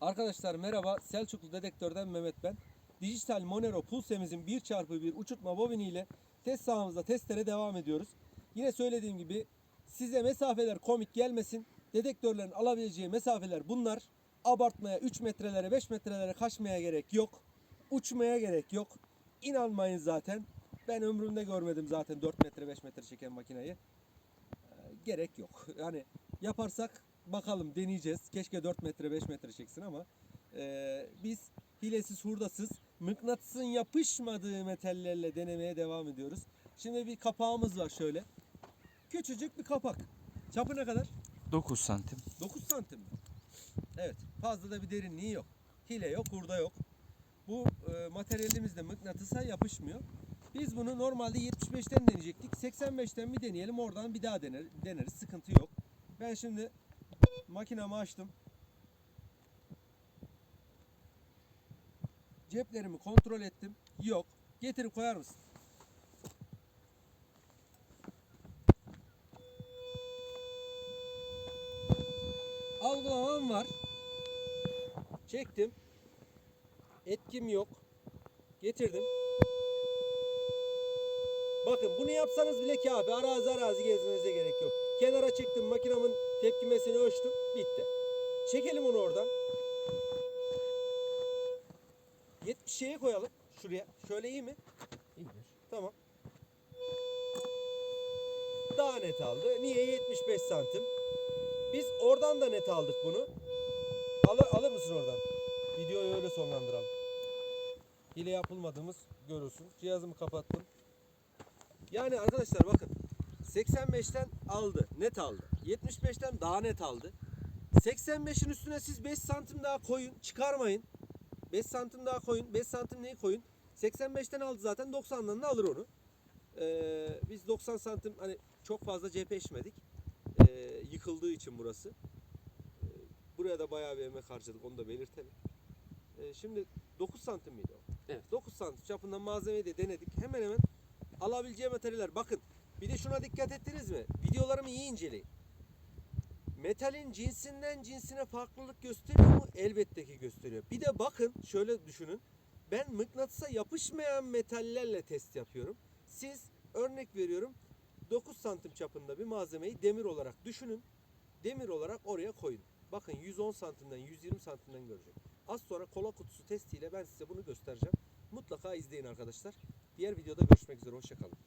Arkadaşlar merhaba Selçuklu Dedektör'den Mehmet ben. Dijital Monero Pulse'mizin 1x1 uçurtma bobini ile test sahamızda testlere devam ediyoruz. Yine söylediğim gibi size mesafeler komik gelmesin. Dedektörlerin alabileceği mesafeler bunlar. Abartmaya 3 metrelere 5 metrelere kaçmaya gerek yok. Uçmaya gerek yok. İnanmayın zaten. Ben ömrümde görmedim zaten 4 metre 5 metre çeken makineyi. Ee, gerek yok. Yani yaparsak bakalım deneyeceğiz. Keşke 4 metre 5 metre çeksin ama e, biz hilesiz hurdasız mıknatısın yapışmadığı metallerle denemeye devam ediyoruz. Şimdi bir kapağımız var şöyle. Küçücük bir kapak. Çapı ne kadar? 9 santim. 9 santim mi? Evet. Fazla da bir derinliği yok. Hile yok, hurda yok. Bu e, materyalimiz de mıknatısa yapışmıyor. Biz bunu normalde 75'ten deneyecektik. 85'ten bir deneyelim. Oradan bir daha dener, deneriz. Sıkıntı yok. Ben şimdi makinamı açtım. Ceplerimi kontrol ettim. Yok. Getirip koyar mısın? Algılamam var. Çektim. Etkim yok. Getirdim. Bakın bunu yapsanız bile kafi. Arazi arazi gezmenize gerek yok. Kenara çektim makinamın tepkimesini ölçtüm. Bitti. Çekelim onu oradan. 70 şeye koyalım. Şuraya. Şöyle iyi mi? İyidir. Tamam. Daha net aldı. Niye 75 santim? Biz oradan da net aldık bunu. Alır, alır mısın oradan? Videoyu öyle sonlandıralım. Hile yapılmadığımız görülsün. Cihazımı kapattım. Yani arkadaşlar bakın. 85'ten aldı. Net aldı. 75'ten daha net aldı. 85'in üstüne siz 5 santim daha koyun. Çıkarmayın. 5 santim daha koyun. 5 santim neyi koyun? 85'ten aldı zaten 90'dan da alır onu. Ee, biz 90 santim hani çok fazla cephe içmedik. Ee, yıkıldığı için burası. Ee, buraya da bayağı bir emek harcadık onu da belirtelim. Ee, şimdi 9 santim miydi o? Evet. 9 santim çapından malzemeyi de denedik. Hemen hemen alabileceği materyaller. Bakın bir de şuna dikkat ettiniz mi? Videolarımı iyi inceleyin. Metalin cinsinden cinsine farklılık gösteriyor mu? Elbette ki gösteriyor. Bir de bakın şöyle düşünün. Ben mıknatısa yapışmayan metallerle test yapıyorum. Siz örnek veriyorum 9 santim çapında bir malzemeyi demir olarak düşünün. Demir olarak oraya koyun. Bakın 110 santimden 120 santimden görecek. Az sonra kola kutusu testiyle ben size bunu göstereceğim. Mutlaka izleyin arkadaşlar. Diğer videoda görüşmek üzere. Hoşçakalın.